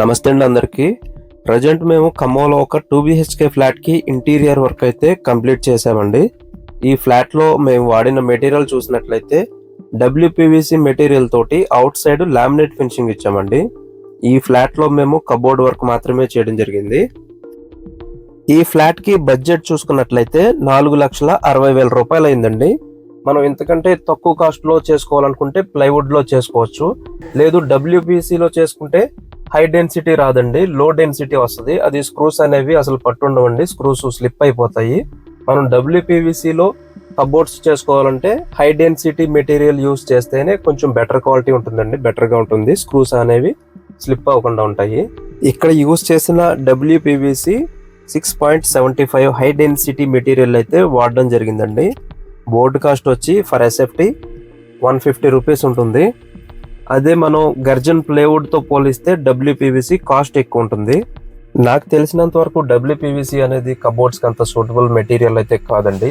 నమస్తే అండి అందరికీ. ప్రజెంట్ మేము ఖమ్మంలో ఒక టూ బిహెచ్కే ఫ్లాట్కి ఇంటీరియర్ వర్క్ అయితే కంప్లీట్ చేసామండి ఈ ఫ్లాట్లో మేము వాడిన మెటీరియల్ చూసినట్లయితే డబ్ల్యూపీవీసీ మెటీరియల్ తోటి అవుట్ సైడ్ లామినేట్ ఫినిషింగ్ ఇచ్చామండి. ఈ ఫ్లాట్లో మేము కబోర్డ్ వర్క్ మాత్రమే చేయడం జరిగింది. ఈ ఫ్లాట్కి బడ్జెట్ చూసుకున్నట్లయితే నాలుగు లక్షల అరవై వేల రూపాయలు అయిందండి. మనం ఇంతకంటే తక్కువ కాస్ట్లో చేసుకోవాలనుకుంటే ప్లైవుడ్లో చేసుకోవచ్చు. లేదు డబ్ల్యూపీసీలో చేసుకుంటే హై డెన్సిటీ రాదండి లో డెన్సిటీ వస్తుంది. అది స్క్రూస్ అనేవి అసలు పట్టుండవండి స్క్రూస్ స్లిప్ అయిపోతాయి. మనం డబ్ల్యూపీవీసీలో లో కబోర్డ్స్ చేసుకోవాలంటే హై డెన్సిటీ మెటీరియల్ యూస్ చేస్తేనే కొంచెం బెటర్ క్వాలిటీ ఉంటుందండి బెటర్గా ఉంటుంది. స్క్రూస్ అనేవి స్లిప్ అవ్వకుండా ఉంటాయి. ఇక్కడ యూస్ చేసిన WPVC six point seventy five high density material అయితే వాడడం జరిగిందండి. బోర్డు కాస్ట్ వచ్చి for SFT one fifty rupees ఉంటుంది. అదే మనం గర్జన్ ప్లేవుడ్తో పోలిస్తే డబ్ల్యూపీవీసీ కాస్ట్ ఎక్కువ ఉంటుంది. నాకు తెలిసినంత వరకు డబ్ల్యూపీవీసీ అనేది కబోర్డ్స్కి అంత సూటబుల్ మెటీరియల్ అయితే కాదండి.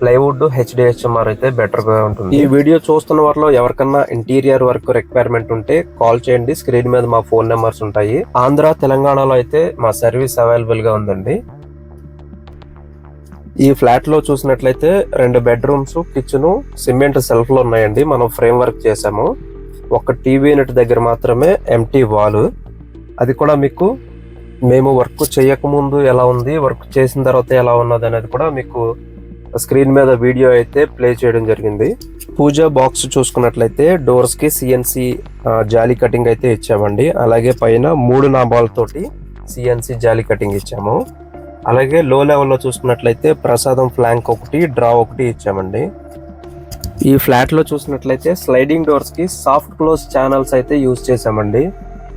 ప్లైవుడ్ హెచ్డిహెచ్ఎంఆర్ అయితే బెటర్గా ఉంటుంది. ఈ వీడియో చూస్తున్న వారిలో ఎవరికన్నా ఇంటీరియర్ వర్క్ రిక్వైర్మెంట్ ఉంటే కాల్ చేయండి. స్క్రీన్ మీద మా ఫోన్ నెంబర్స్ ఉంటాయి. ఆంధ్ర తెలంగాణలో అయితే మా సర్వీస్ అవైలబుల్గా ఉందండి. ఈ ఫ్లాట్లో చూసినట్లయితే రెండు బెడ్రూమ్స్ కిచెన్ సిమెంట్ సెల్ఫ్లో ఉన్నాయండి. మనం ఫ్రేమ్ వర్క్ చేసాము ఒక టీవీ యూనిట్ దగ్గర మాత్రమే ఎంటీ వాల్. అది కూడా మీకు మేము వర్క్ చేయకముందు ఎలా ఉంది వర్క్ చేసిన తర్వాత ఎలా ఉన్నది అనేది కూడా మీకు స్క్రీన్ మీద వీడియో అయితే ప్లే చేయడం జరిగింది. పూజ బాక్స్ చూసుకున్నట్లయితే డోర్స్కి సిఎన్సి జాలీ కటింగ్ అయితే ఇచ్చామండి. అలాగే పైన మూడు నాబాలతోటి సిఎన్సి జాలీ కటింగ్ ఇచ్చాము. అలాగే లో లెవెల్లో చూసుకున్నట్లయితే ప్రసాదం ఫ్లాంక్ ఒకటి డ్రా ఒకటి ఇచ్చామండి. ఈ ఫ్లాట్లో చూసినట్లయితే స్లైడింగ్ డోర్స్కి సాఫ్ట్ క్లోజ్ ఛానల్స్ అయితే యూజ్ చేసామండి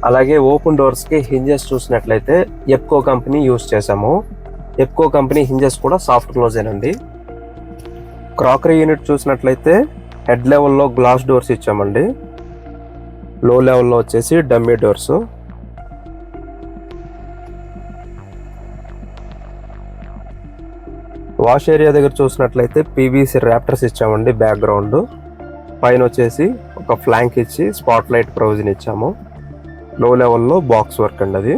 అలాగే ఓపెన్ డోర్స్కి హింజెస్ చూసినట్లయితే ఎప్కో కంపెనీ యూజ్ చేసాము ఎప్కో కంపెనీ హింజెస్ కూడా సాఫ్ట్ క్లోజేనండి క్రాకరీ యూనిట్ చూసినట్లయితే హెడ్ లెవెల్లో గ్లాస్ డోర్స్ ఇచ్చామండి. లో లెవెల్లో వచ్చేసి డమ్మీ డోర్స్ వాష్ ఏరియా దగ్గర చూసినట్లయితే పీవీసీ ర్యాప్టర్స్ ఇచ్చామండి బ్యాక్గ్రౌండ్. పైన వచ్చేసి ఒక ఫ్లాంక్ ఇచ్చి స్పాట్ లైట్ ప్రొవిజన్ ఇచ్చాము. లో లెవెల్లో బాక్స్ వర్క్ అండి అది.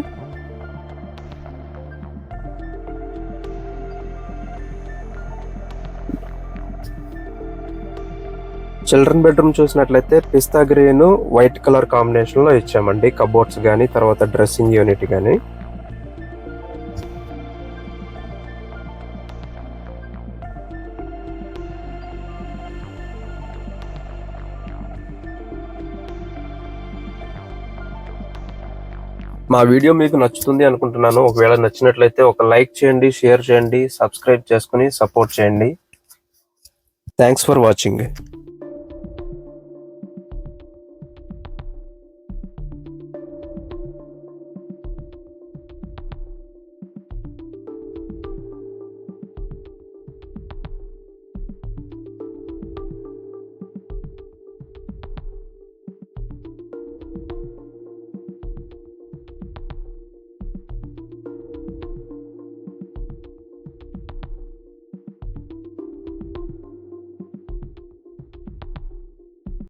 చిల్డ్రన్ బెడ్రూమ్ చూసినట్లయితే పిస్తా గ్రీన్ వైట్ కలర్ కాంబినేషన్లో ఇచ్చామండి. కబోర్డ్స్ కానీ తర్వాత డ్రెస్సింగ్ యూనిట్ కానీ మా వీడియో మీకు నచ్చుతుంది అనుకుంటున్నాను. ఒకవేళ నచ్చినట్లయితే ఒక లైక్ చేయండి షేర్ చేయండి సబ్స్క్రైబ్ చేసుకుని సపోర్ట్ చేయండి. Thanks for watching